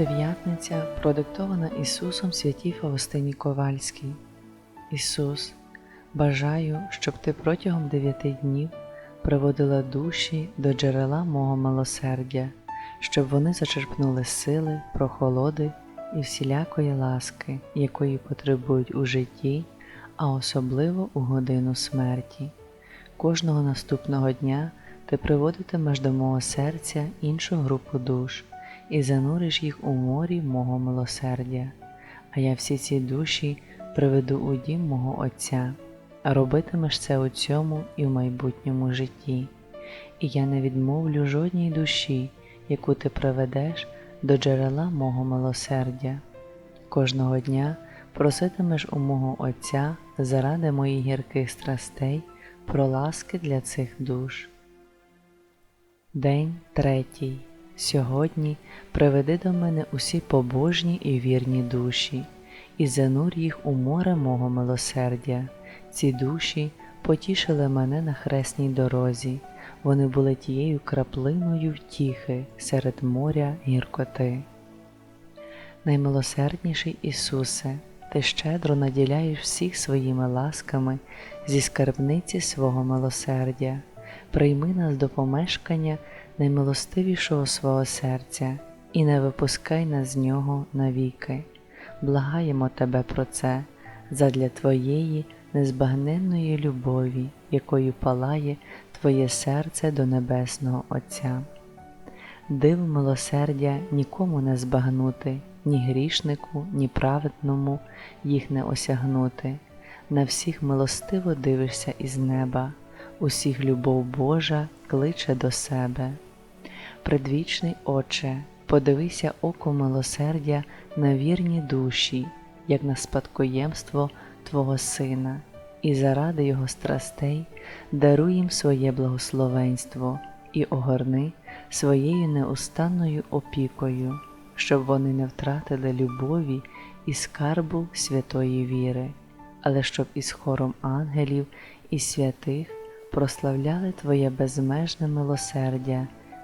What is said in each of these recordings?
Дев'ятниця продиктована Ісусом святій Фаустині Ковальській. Ісус, бажаю, щоб Ти протягом дев'яти днів приводила душі до джерела мого милосердя, щоб вони зачерпнули сили, прохолоди і всілякої ласки, якої потребують у житті, а особливо у годину смерті. Кожного наступного дня ти приводитимеш до мого серця іншу групу душ і зануриш їх у морі мого милосердя, а я всі ці душі приведу у дім мого Отця, робитимеш це у цьому і в майбутньому житті, і я не відмовлю жодній душі, яку ти приведеш до джерела мого милосердя. Кожного дня проситимеш у мого Отця заради моїх гірких страстей про ласки для цих душ. День третій. Сьогодні приведи до мене усі побожні і вірні душі, і занурь їх у море мого милосердя. Ці душі потішили мене на хресній дорозі, вони були тією краплиною втіхи серед моря гіркоти. Наймилосердніший Ісусе, Ти щедро наділяєш всіх своїми ласками зі скарбниці свого милосердя, прийми нас до помешкання наймилостивішого свого серця і не випускай нас з нього навіки. Благаємо Тебе про це задля Твоєї незбагненної любові, якою палає Твоє серце до Небесного Отця. Див милосердя нікому не збагнути, ні грішнику, ні праведному їх не осягнути. На всіх милостиво дивишся із неба, усіх любов Божа кличе до себе. Предвічний Отче, подивися око милосердя на вірні душі, як на спадкоємство Твого Сина, і заради Його страстей даруй їм своє благословенство і огорни своєю неустанною опікою, щоб вони не втратили любові і скарбу святої віри, але щоб із хором ангелів і святих прославляли Твоє безмежне милосердя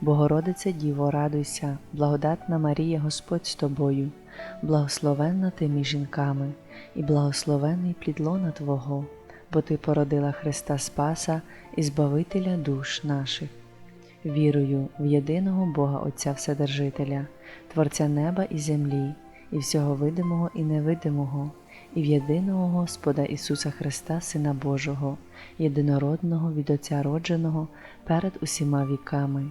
Богородице Діво, радуйся, благодатна Марія Господь з тобою, благословенна ти між жінками, і благословений плід лона Твого, бо Ти породила Христа Спаса і Збавителя душ наших. Вірую в єдиного Бога Отця Вседержителя, Творця неба і землі, і всього видимого і невидимого, і в єдиного Господа Ісуса Христа, Сина Божого, єдинородного від Отця родженого перед усіма віками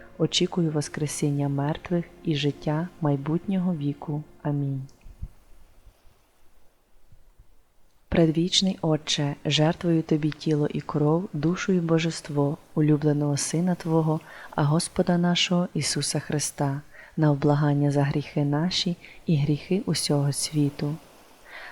очікую Воскресіння мертвих і життя майбутнього віку. Амінь. Предвічний Отче, жертвую Тобі тіло і кров, душу і божество, улюбленого Сина Твого, а Господа нашого Ісуса Христа, на вблагання за гріхи наші і гріхи усього світу.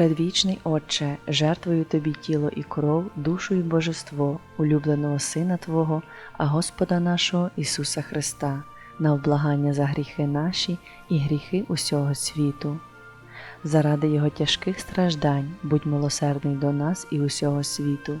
Предвічний Отче, жертвую Тобі тіло і кров, душу і божество, улюбленого Сина Твого, а Господа нашого Ісуса Христа, на облагання за гріхи наші і гріхи усього світу. Заради Його тяжких страждань, будь милосердний до нас і усього світу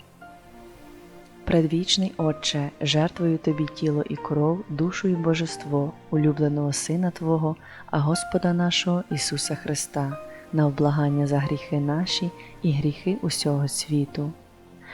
Предвічний Отче, жертвую Тобі тіло і кров, душу і божество, улюбленого Сина Твого, а Господа нашого Ісуса Христа на облагання за гріхи наші і гріхи усього світу.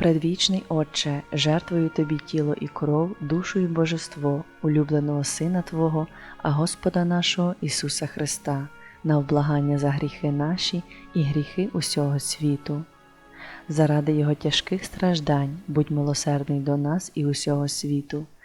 Предвічний Отче, жертвую Тобі тіло і кров, душу і божество, улюбленого Сина Твого, а Господа нашого Ісуса Христа, на облагання за гріхи наші і гріхи усього світу. Заради Його тяжких страждань, будь милосердний до нас і усього світу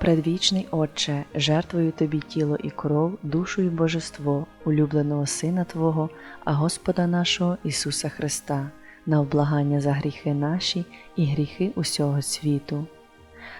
Предвічний Отче, жертвую Тобі тіло і кров, душу і божество, улюбленого Сина Твого, а Господа нашого Ісуса Христа на облагання за гріхи наші і гріхи усього світу.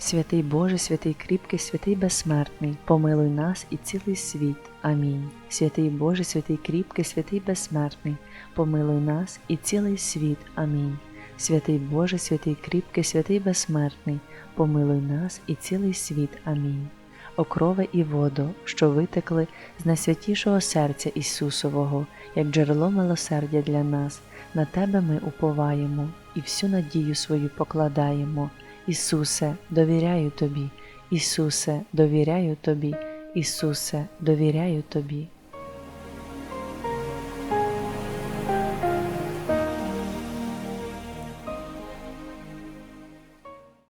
Святий Боже, святий кріпкий, святий безсмертний, помилуй нас і цілий світ. Амінь. Святий Боже, святий кріпкий, святий безсмертний, помилуй нас і цілий світ. Амінь. Святий Боже, святий кріпкий, святий безсмертний, помилуй нас і цілий світ. Амінь. Окрове і воду, що витекли з найсвятішого серця Ісусового, як джерело милосердя для нас, на Тебе ми уповаємо і всю надію свою покладаємо. Ісусе, довіряю Тобі, Ісусе, довіряю Тобі, Ісусе, довіряю Тобі.